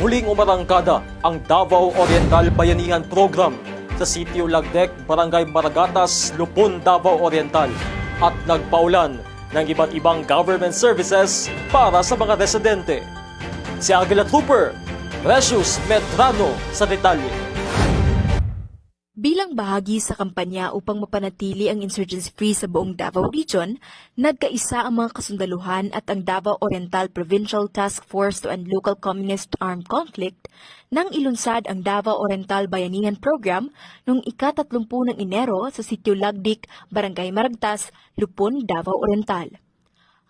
Muling umarangkada ang Davao Oriental Bayanihan Program sa Sitio Lagdec, Barangay Maragatas, Lupon, Davao Oriental at nagpaulan ng iba't ibang government services para sa mga residente. Si Agila Trooper, Precious Medrano sa detalye. Bilang bahagi sa kampanya upang mapanatili ang insurgency-free sa buong Davao Region, nagkaisa ang mga kasundaluhan at ang Davao Oriental Provincial Task Force to End Local Communist Armed Conflict nang ilunsad ang Davao Oriental Bayanihan Program noong ika-30 ng Enero sa Sitio Lagdik, Barangay Maragtas, Lupon, Davao Oriental.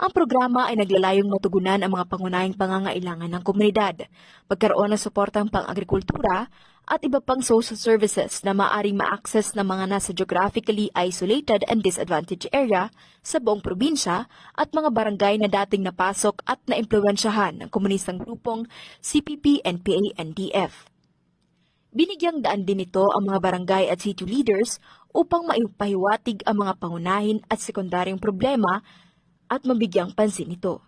Ang programa ay naglalayong matugunan ang mga pangunahing pangangailangan ng komunidad, pagkaroon ng suportang pang-agrikultura at iba pang social services na maaring ma-access ng mga nasa geographically isolated and disadvantaged area sa buong probinsya at mga barangay na dating napasok at naimpluwensyahan ng komunistang grupong CPP, NPA, NDF. Binigyang daan din nito ang mga barangay at city leaders upang maipahiwatig ang mga pangunahin at sekundaryong problema at mabigyang pansin ito.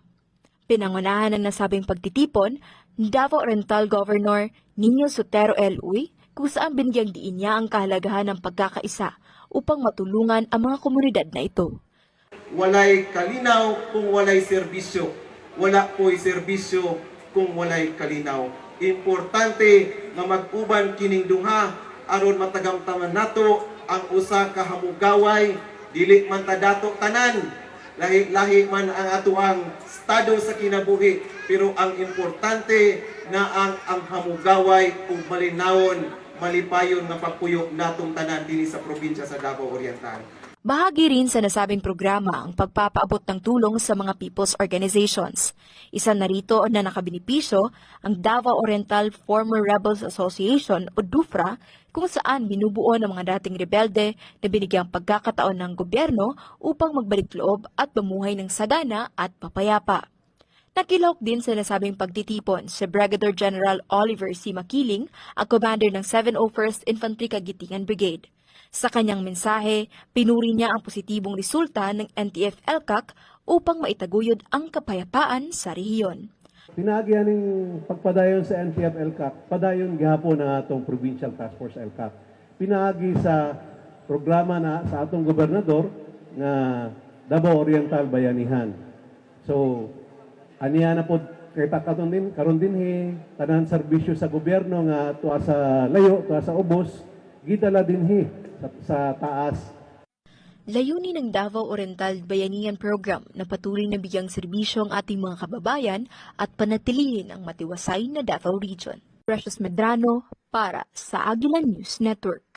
Pinangunahan ng nasabing pagtitipon ni Davao Oriental Governor Nino Sotero L. Uy kung saan binigyang diin niya ang kahalagahan ng pagkakaisa upang matulungan ang mga komunidad na ito. walay kalinaw kung walay serbisyo. Wala po'y serbisyo kung walay kalinaw. Importante nga mag-uban kining duha aron matagamtaman nato ang usa ka hamugaway dili man ta dato tanan lahi-lahi man ang atuang estado sa kinabuhi pero ang importante nga ang ang hamugaway ug malinawon malipayon nga pagpuyo natong tanan dinhi sa probinsya sa Davao Oriental. Bahagi rin sa nasabing programa ang pagpapaabot ng tulong sa mga people's organizations. Isa na rito na nakabinipisyo ang Davao Oriental Former Rebels Association o DUFRA kung saan binubuo ng mga dating rebelde na binigyang pagkakataon ng gobyerno upang magbalik loob at mamuhay ng sagana at papayapa. Nakilahok din sa nasabing pagtitipon si Brigadier General Oliver C. Makiling, ang commander ng 701st Infantry Kagitingan Brigade. Sa kanyang mensahe, pinuri niya ang positibong resulta ng NTF-ELCAC upang maitaguyod ang kapayapaan sa rehiyon. Pinagi ning pagpadayon sa NTF LCAC, padayon gihapon ng atong Provincial Task Force LCAC. Pinagi sa programa na sa atong gobernador nga Davao Oriental Bayanihan. So, aniya na po kay karon din karon din hi tanan serbisyo sa gobyerno nga tuwa sa layo, tuwa sa ubos, gidala din hi sa, sa taas Layunin ng Davao Oriental Bayanihan Program na patuloy na bigyang serbisyo ang ating mga kababayan at panatilihin ang matiwasay na Davao Region. Precious Medrano para sa Aguila News Network.